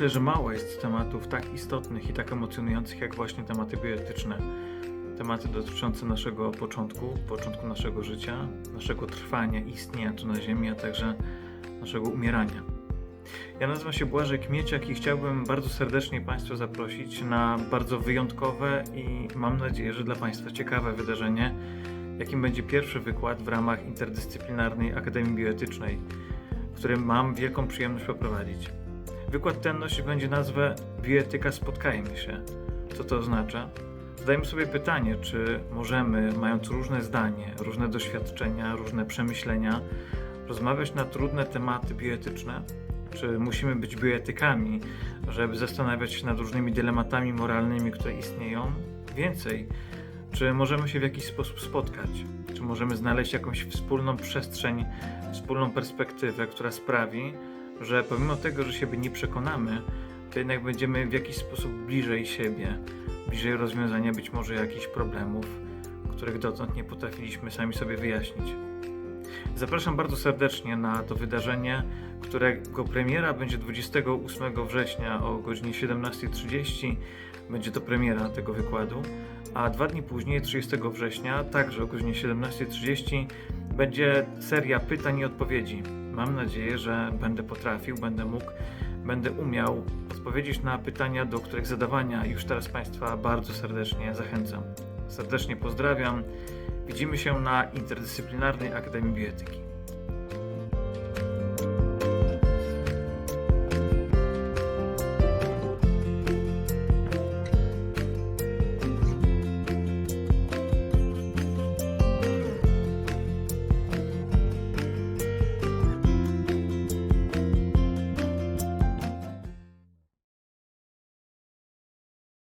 Myślę, że mało jest tematów tak istotnych i tak emocjonujących jak właśnie tematy bioetyczne. Tematy dotyczące naszego początku, początku naszego życia, naszego trwania, istnienia tu na Ziemi, a także naszego umierania. Ja nazywam się Błażek Mieciak i chciałbym bardzo serdecznie Państwa zaprosić na bardzo wyjątkowe i mam nadzieję, że dla Państwa ciekawe wydarzenie, jakim będzie pierwszy wykład w ramach Interdyscyplinarnej Akademii Bioetycznej, w którym mam wielką przyjemność poprowadzić. Wykład ten nosi będzie nazwę Bioetyka Spotkajmy się. Co to oznacza? Zadajmy sobie pytanie, czy możemy, mając różne zdanie, różne doświadczenia, różne przemyślenia, rozmawiać na trudne tematy bioetyczne? Czy musimy być bioetykami, żeby zastanawiać się nad różnymi dylematami moralnymi, które istnieją? Więcej, czy możemy się w jakiś sposób spotkać? Czy możemy znaleźć jakąś wspólną przestrzeń, wspólną perspektywę, która sprawi, że pomimo tego, że siebie nie przekonamy, to jednak będziemy w jakiś sposób bliżej siebie, bliżej rozwiązania być może jakichś problemów, których dotąd nie potrafiliśmy sami sobie wyjaśnić. Zapraszam bardzo serdecznie na to wydarzenie, którego premiera będzie 28 września o godzinie 17.30. Będzie to premiera tego wykładu, a dwa dni później, 30 września, także o godzinie 17.30, będzie seria pytań i odpowiedzi. Mam nadzieję, że będę potrafił, będę mógł, będę umiał odpowiedzieć na pytania, do których zadawania już teraz Państwa bardzo serdecznie zachęcam. Serdecznie pozdrawiam. Widzimy się na Interdyscyplinarnej Akademii Bioetyki.